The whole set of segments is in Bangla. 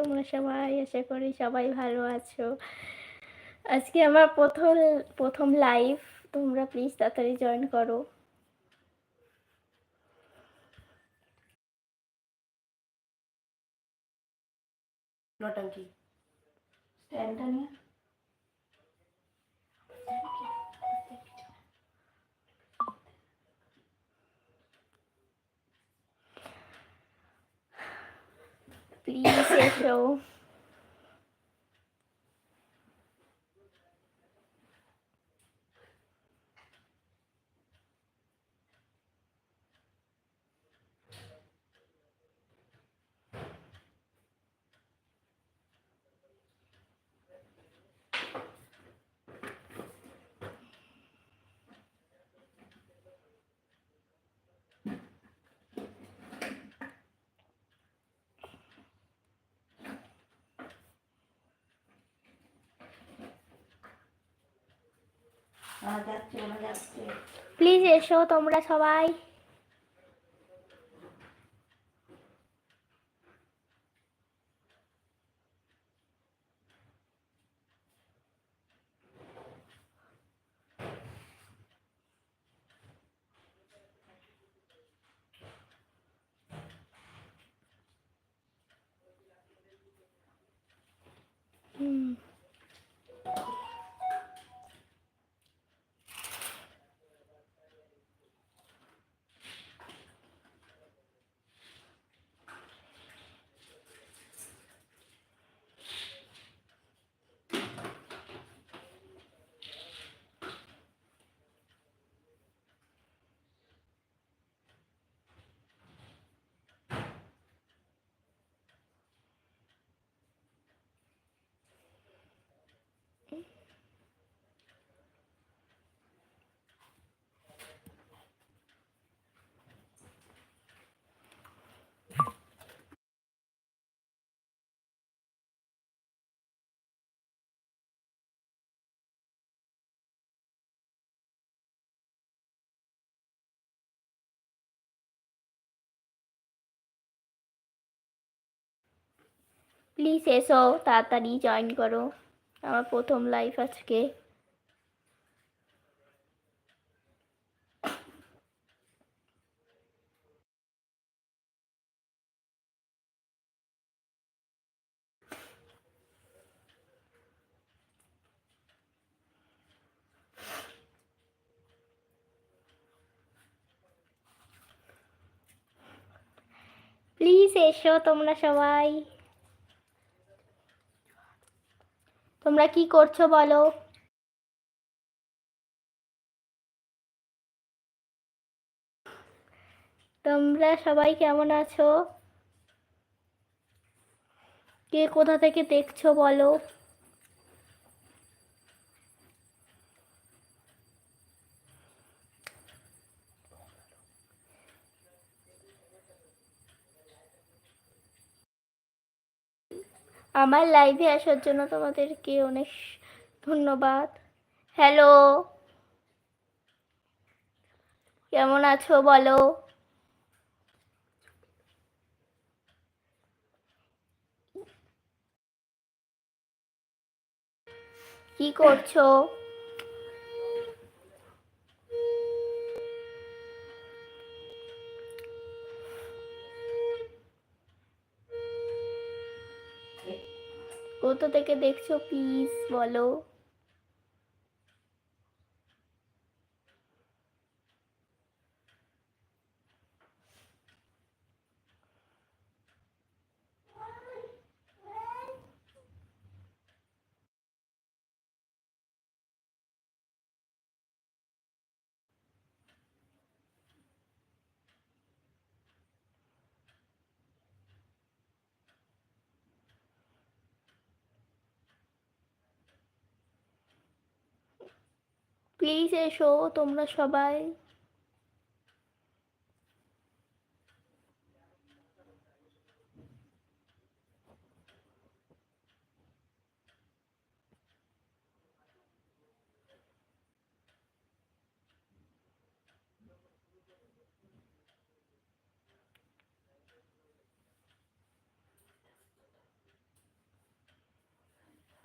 তোমরা সবাই, আশা করি সবাই ভালো আছো। আজকে আমার প্রথম প্রথম লাইভ তোমরা প্লিজ তাড়াতাড়ি জয়েন করো। নটাঙ্কি স্ট্যান্ডটা নিয়ে? প্লিজ এসো ওরা প্লিজ এসো তোমরা সবাই। প্লিজ এসো তাড়াতাড়ি জয়েন করো। আমার প্রথম লাইফ আজকে। প্লিজ এসো তোমরা সবাই। তোমরা কি করছ বলো? তোমরা সবাই কেমন আছো? কে কোথা থেকে দেখছ বলো? আমার লাইভে আসার জন্য তোমাদেরকে অনেক ধন্যবাদ। হ্যালো কেমন আছো বলো? কি করছ? কোথা থেকে দেখছ প্লিজ বলো। প্লিজ এসো তোমরা সবাই।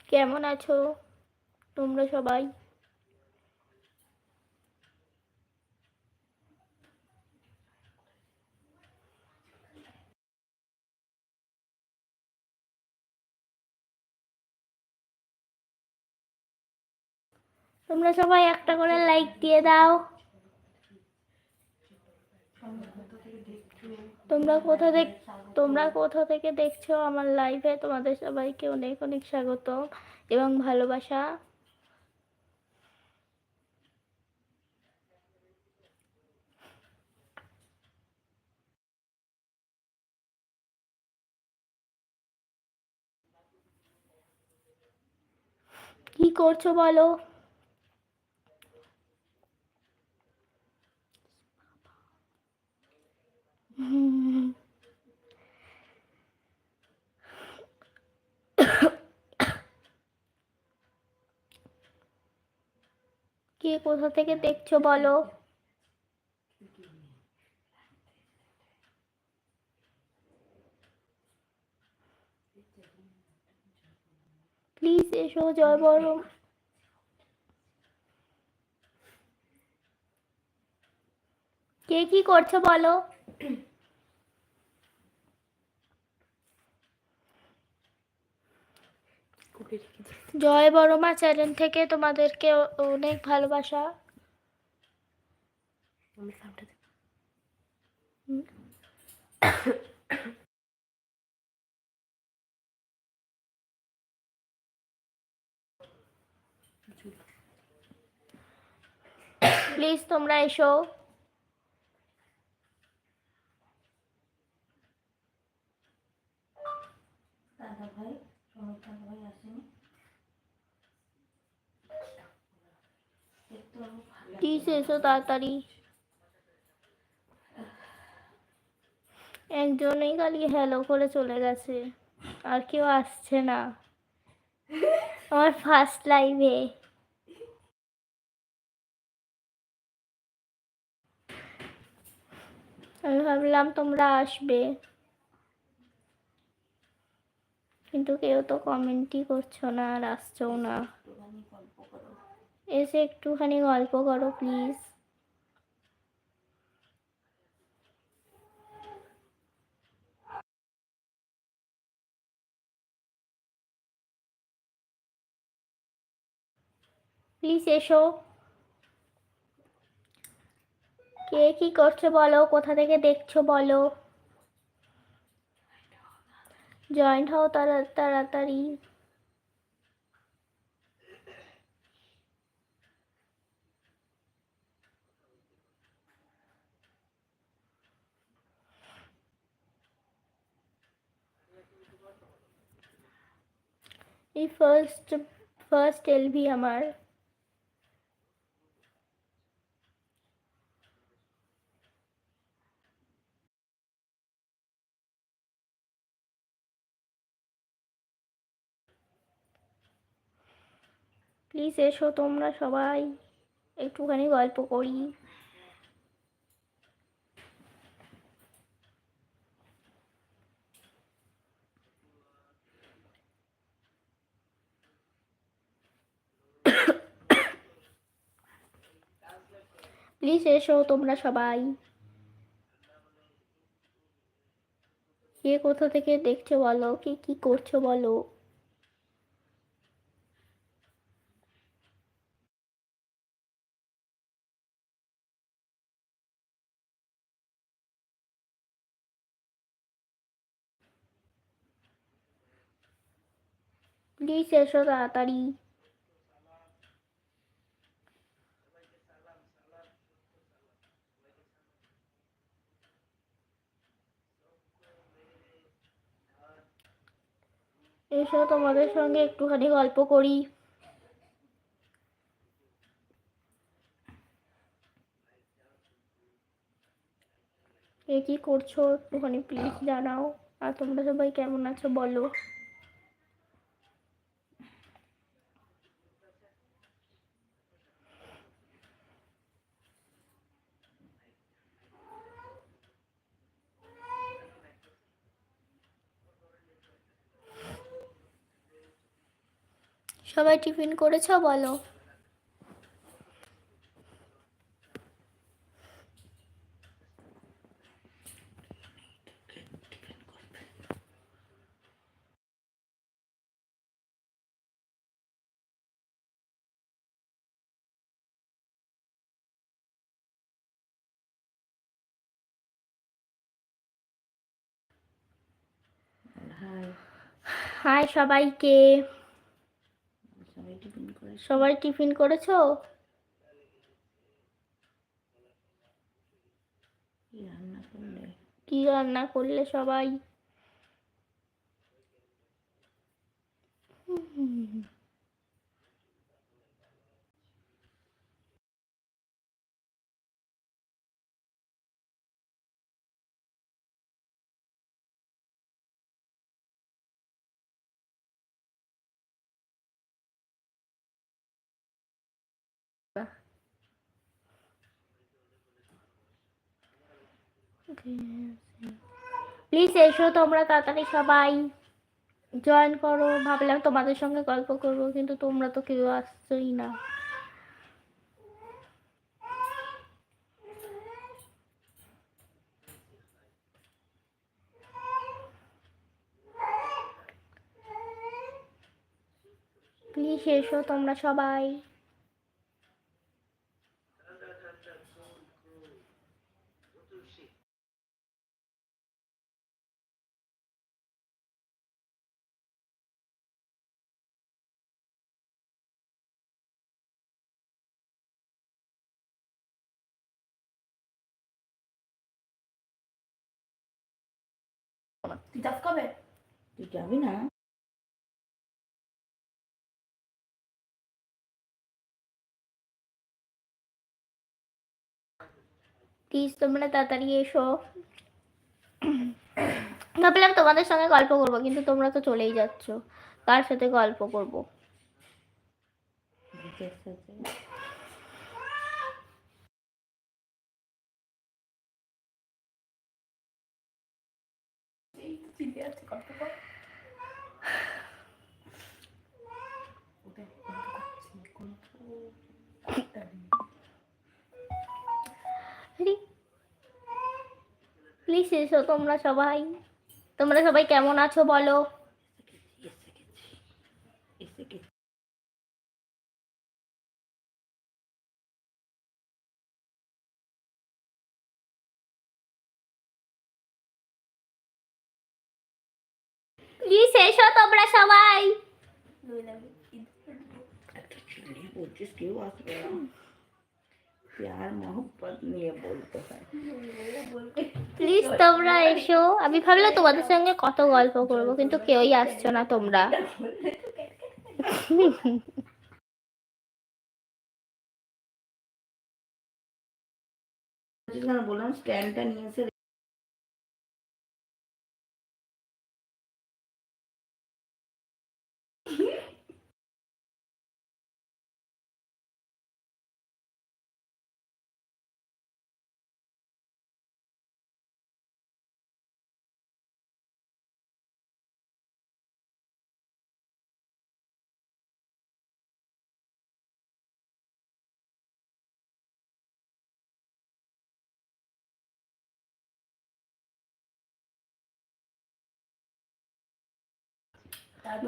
কেমন আছো? তোমরা সবাই? তোমরা সবাই একটা করে লাইক দিয়ে দাও। তোমরা কোথা থেকে তোমরা কোথা থেকে দেখছ আমার লাইভে তোমাদের সবাইকে অনেক অনেক স্বাগত এবং ভালোবাসা। কি করছ বলো? কে কোথা থেকে দেখছ বলো? প্লিজ এসো জয় বরম কে কি করছ বলো? জয় বড়মা চ্যানেল থেকে তোমাদেরকে অনেক ভালোবাসা। প্লিজ তোমরা এসো দাদা ভাই সময় দাদা ভাই আসেনি একটু আমি ভালো প্লিজ এসো তাড়াতাড়ি। একজনেই খালি হ্যালো করে চলে গেছে, আর কেউ আসছে না। আমার ফার্স্ট লাইভে আমি ভাবলাম তোমরা আসবে। কিন্তু কেউ তো কমেন্টই করছ না আর আসছেও না। এসে একটুখানি গল্প করো প্লিজ প্লিজ এসো। কে কি করছ বলো? কোথা থেকে দেখছ বলো? জয়েন্ট হও তাড়া, তাড়াতাড়ি। এই ফার্স্ট ফার্স্ট এলভি আমার। প্লিজ এসো তোমরা সবাই একটুখানি গল্প করি। প্লিজ এসো তোমরা সবাই। কে কোথা থেকে দেখছ বলো? কে কি করছ বলো? প্লিজ এসো তাড়াতাড়ি। এসো, তোমাদের সঙ্গে একটুখানি গল্প করি। এ কি করছ? একটুখানি প্লিজ জানাও। আর তোমরা সবাই কেমন আছো বলো। সবাই টিফিন করেছ বলো। হাই সবাইকে। সবাই টিফিন করেছ? কি রান্না করলে? কি রান্না করলে সবাই? প্লিজ এসো তোমরা তাড়াতাড়ি সবাই। জয়েন করো। ভাবলাম তোমাদের সঙ্গে গল্প করব, কিন্তু তোমরা তো কেউ আসছোই না। প্লিজ এসো তোমরা সবাই। যাস কবে তুই যাবি না? প্লিজ তোমরা তাড়াতাড়ি এসো। ভাবলাম তোমাদের সঙ্গে গল্প করব কিন্তু তোমরা তো চলেই যাচ্ছ। কার সাথে গল্প করব ভূতের সাথে প্লিজ এসো তোমরা সবাই। তোমরা সবাই কেমন আছো বলো? প্লিজ এসো তোমরা সবাই। বলছিস কেউ আসবে না। প্যার মোহব্বত নিয়ে বলতে হয়। প্লিজ তোমরা এসো। আমি ভাবলাম তোমাদের সঙ্গে কত গল্প করব কিন্তু কেউই আসছো না তোমরা। বললাম স্ট্যান্ডটা নিয়ে এসে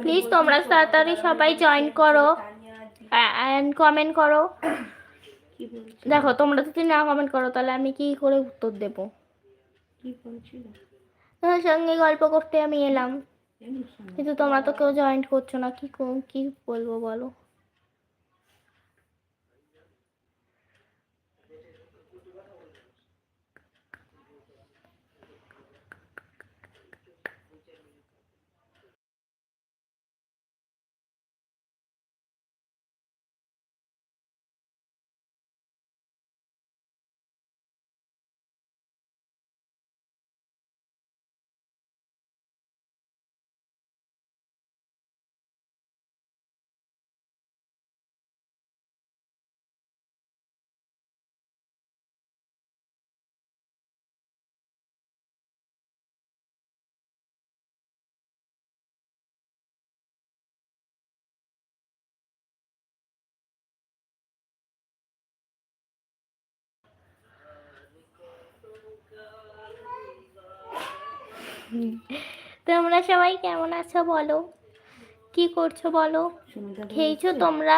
প্লিজ তোমরা তাড়াতাড়ি সবাই জয়েন করো। অ্যান্ড কমেন্ট করো। দেখো তোমরা যদি না কমেন্ট করো তাহলে আমি কি করে উত্তর দেবো? তোমার সঙ্গে গল্প করতে আমি এলাম। কিন্তু তোমরা তো কেউ জয়েন করছ না কি কি বলব বলো? তোমরা সবাই কেমন আছো বলো? কি করছ বলো? খেয়েছো তোমরা?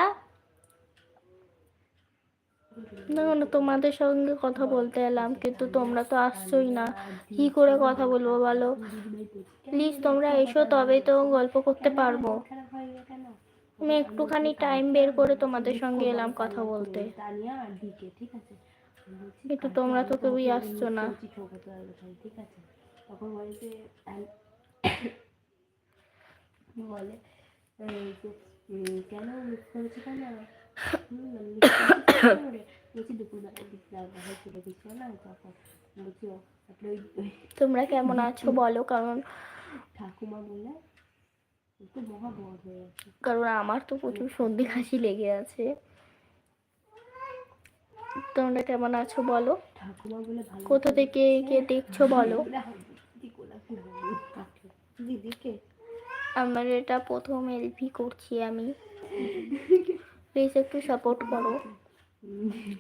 না না তোমাদের সঙ্গে কথা বলতে এলাম কিন্তু তোমরা তো আসছোই না। কি করে কথা বলব বলো? প্লিজ তোমরা এসো তবেই তো গল্প করতে পারব। আমি একটুখানি টাইম বের করে তোমাদের সঙ্গে এলাম কথা বলতে। কিন্তু তোমরা তো কেউই আসছো না। ঠিক আছে? তখন বলে যে বলে যে, কেন মিস করেছ কেন? বলছি দুপুরবেলা দিচ্ছিলাম চলে গেছিল না? তখন বলছি তোমরা কেমন আছো বলো কারণ ঠাকুমা বলে একটু মহা বড় হয়ে আছে কারণ আমার তো প্রচুর সর্দি কাশি লেগে আছে। তোমরা কেমন আছো বলো? বলে কোথা থেকে কে দেখছ বলো? দিদিকে? আমার এটা প্রথম এলপি করছি আমি। প্লিজ একটু সাপোর্ট করো।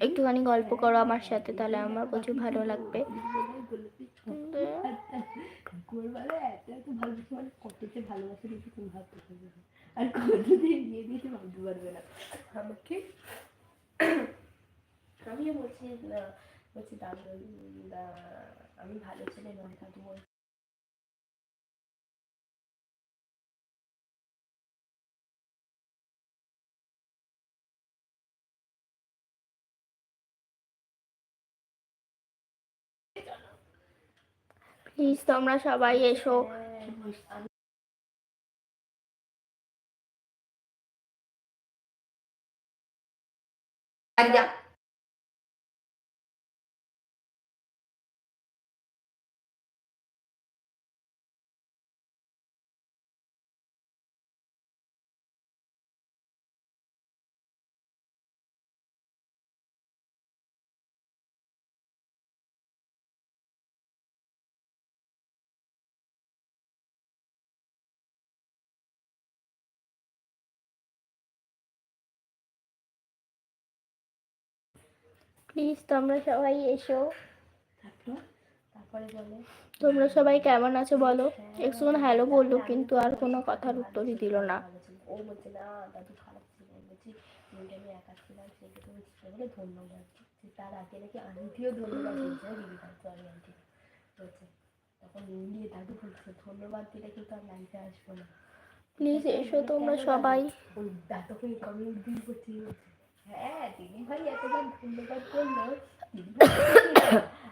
একটুখানি গল্প করো আমার সাথে তাহলে আমার প্রচুর ভালো লাগবে। আর কতদিন বিয়ে দিয়েছে ভাবতে পারবে না আমাকে আমিও বলছি বলছি দাদা আমি ভালো ছেলে নয় দাদু বলছি প্লিজ তোমরা সবাই এসো। প্লিজ তোমরা সবাই এসো। তোমরা সবাই কেমন আছো বলো? একটুখানি হ্যালো বলল কিন্তু আর কোনো কথার উত্তরই দিল না। ও বলছে না দাদু খারাপ ছিল। বলছি আমি একা ছিলাম সেটা তুমি বলে ধন্যবাদ তার আগে নাকি আন্টিও ধন্যবাদ দিয়েছে দিদি তার সরি আন্টি বলছে তখন নিয়ে দাদু বলছে ধন্যবাদ দিলে কিন্তু আর লাইফে আসব না। প্লিজ এসো তোমরা সবাই। ওই দাদুকে কমেন্ট করছি হ্যাঁ দিদি ভাই এতবার ধন্যবাদ করল।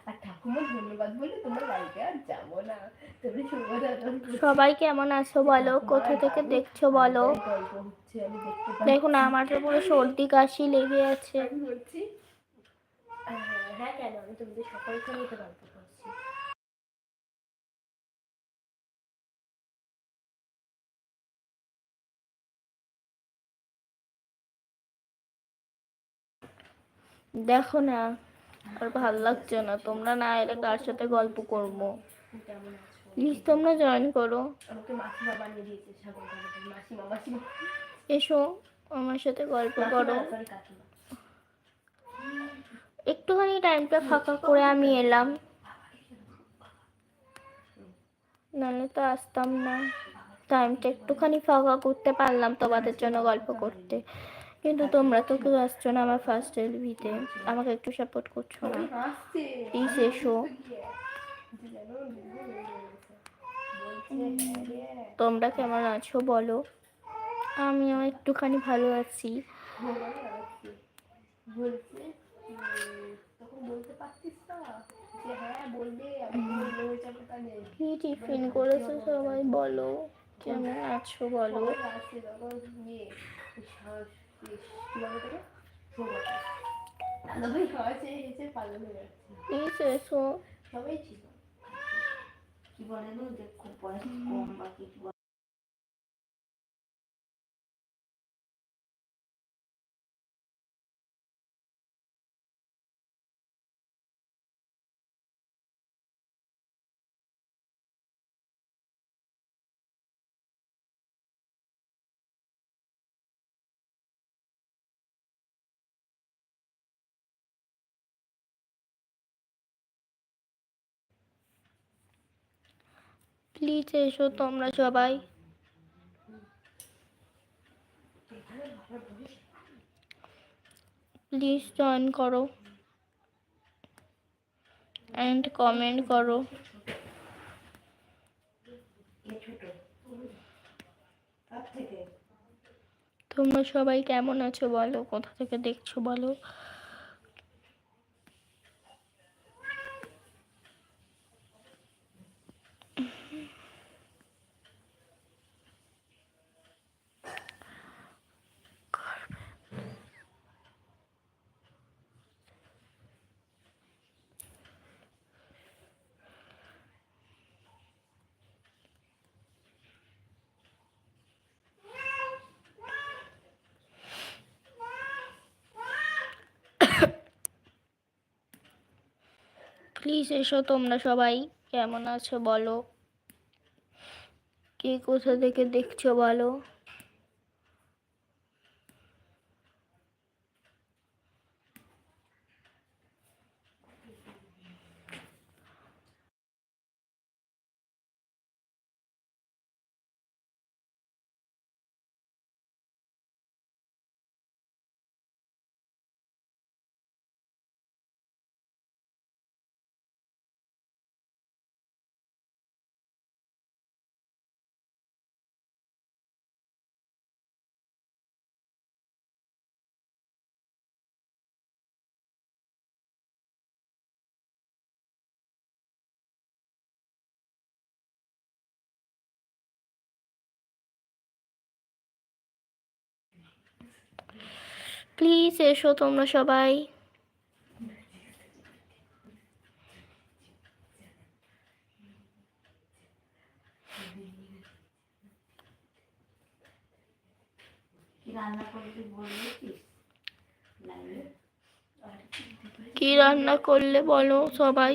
আর ঠাকুমা ধন্যবাদ বলে তোমার লাইফে আর যাব না। তুমি সবাই কেমন আছো বলো? কোথা থেকে দেখছ বলো? দেখুন আমার তো পুরো সর্দি কাশি লেগে আছে। হ্যাঁ কেন? আমি তোমাদের সকলকে নিতে তো দেখো না আর ভালো লাগছে না। তোমরা না এলে কার সাথে গল্প করব। প্লিজ তোমরা জয়েন করো। এসো আমার সাথে গল্প করো। একটুখানি টাইমটা ফাঁকা করে আমি এলাম। নাহলে তো আসতাম না। টাইমটা একটুখানি ফাঁকা করতে পারলাম তোমাদের জন্য গল্প করতে। কিন্তু তোমরা তো কেউ আসছো না আমার ফার্স্ট এলভিতে আমাকে একটু সাপোর্ট করছ না। প্লিজ এসো। তোমরা কেমন আছো বলো? আমিও একটুখানি ভালো আছি। কি টিফিন করেছ সবাই বলো? কেমন আছো বলো? সবাই কি ছিল কি বলে? না যে খুব বয়স কম বা কিছু প্লিজ এসো তোমরা সবাই। প্লিজ জয়েন করো। অ্যান্ড কমেন্ট করো। তোমরা সবাই কেমন আছো বলো? কোথা থেকে দেখছ বলো? প্লিজ এসো তোমরা সবাই। কেমন আছো বলো? কে কোথা থেকে দেখছ বলো? প্লিজ, এসো তোমরা সবাই। কি রান্না করলে বলো সবাই?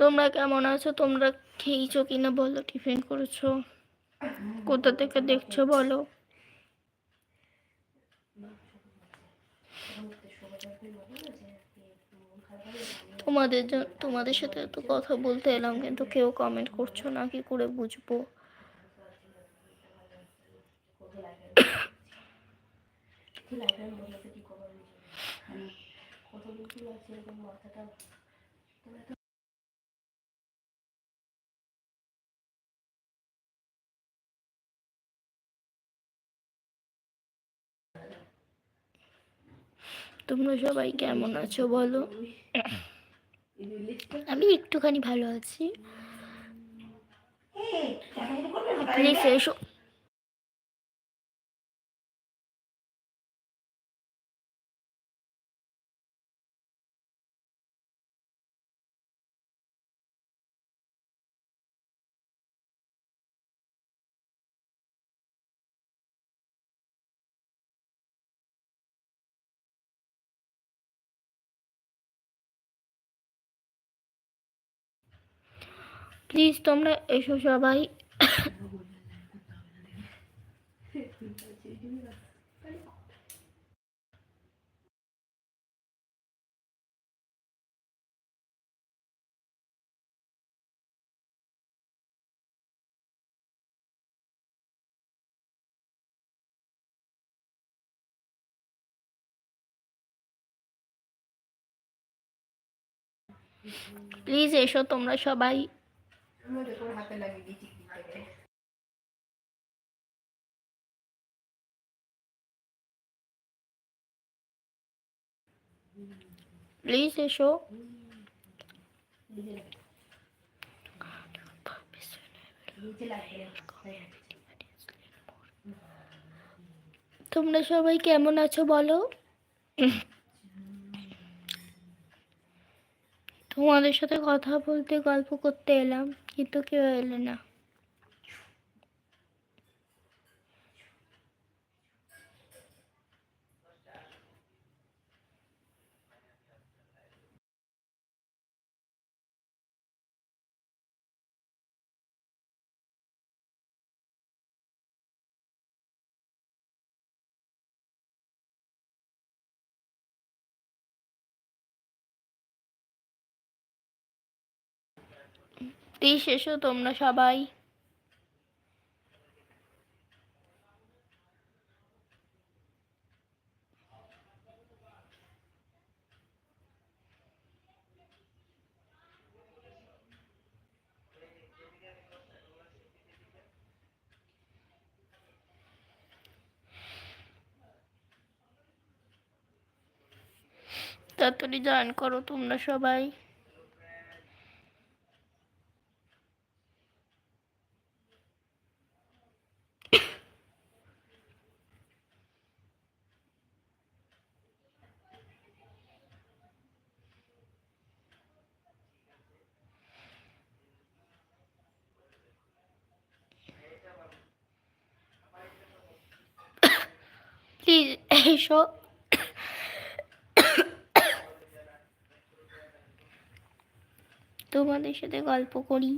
তোমরা কেমন আছো? তোমরা খেয়েছো কিনা বলো? টিফিন করেছ? কোথা থেকে দেখছ বলো? তোমাদের তোমাদের সাথে তো কথা বলতে এলাম, কিন্তু কেউ কমেন্ট করছ না, কি করে বুঝব? তোমরা সবাই কেমন আছো বলো? আমি একটুখানি ভালো আছি। এসো। প্লিজ তোমরা এসো সবাই। প্লিজ এসো তোমরা সবাই। হাতে লাগিয়ে দিয়েছি প্লিজ এসো তোমরা সবাই কেমন আছো বলো? তোমাদের সাথে কথা বলতে, গল্প করতে এলাম। কিন্তু কেউ এলে প্লিজ এসো তোমরা সবাই। তাড়াতাড়ি জয়েন করো তোমরা সবাই প্লিজ এসো তোমাদের সাথে গল্প করি।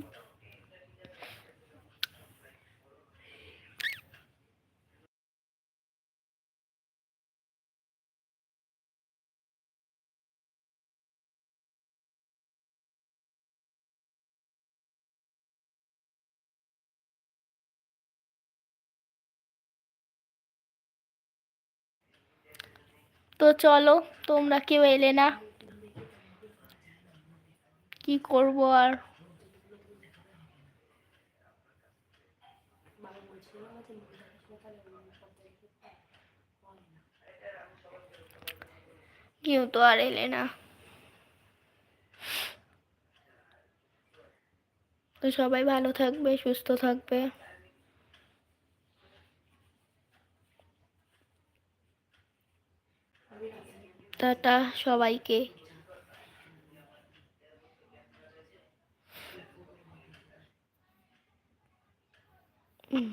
তো চলো, তোমরা কেউ এলে না। কি করব আর? কেউ তো আর এলে না। তো সবাই ভালো থাকবে, সুস্থ থাকবে। টাটা সবাইকে। হুম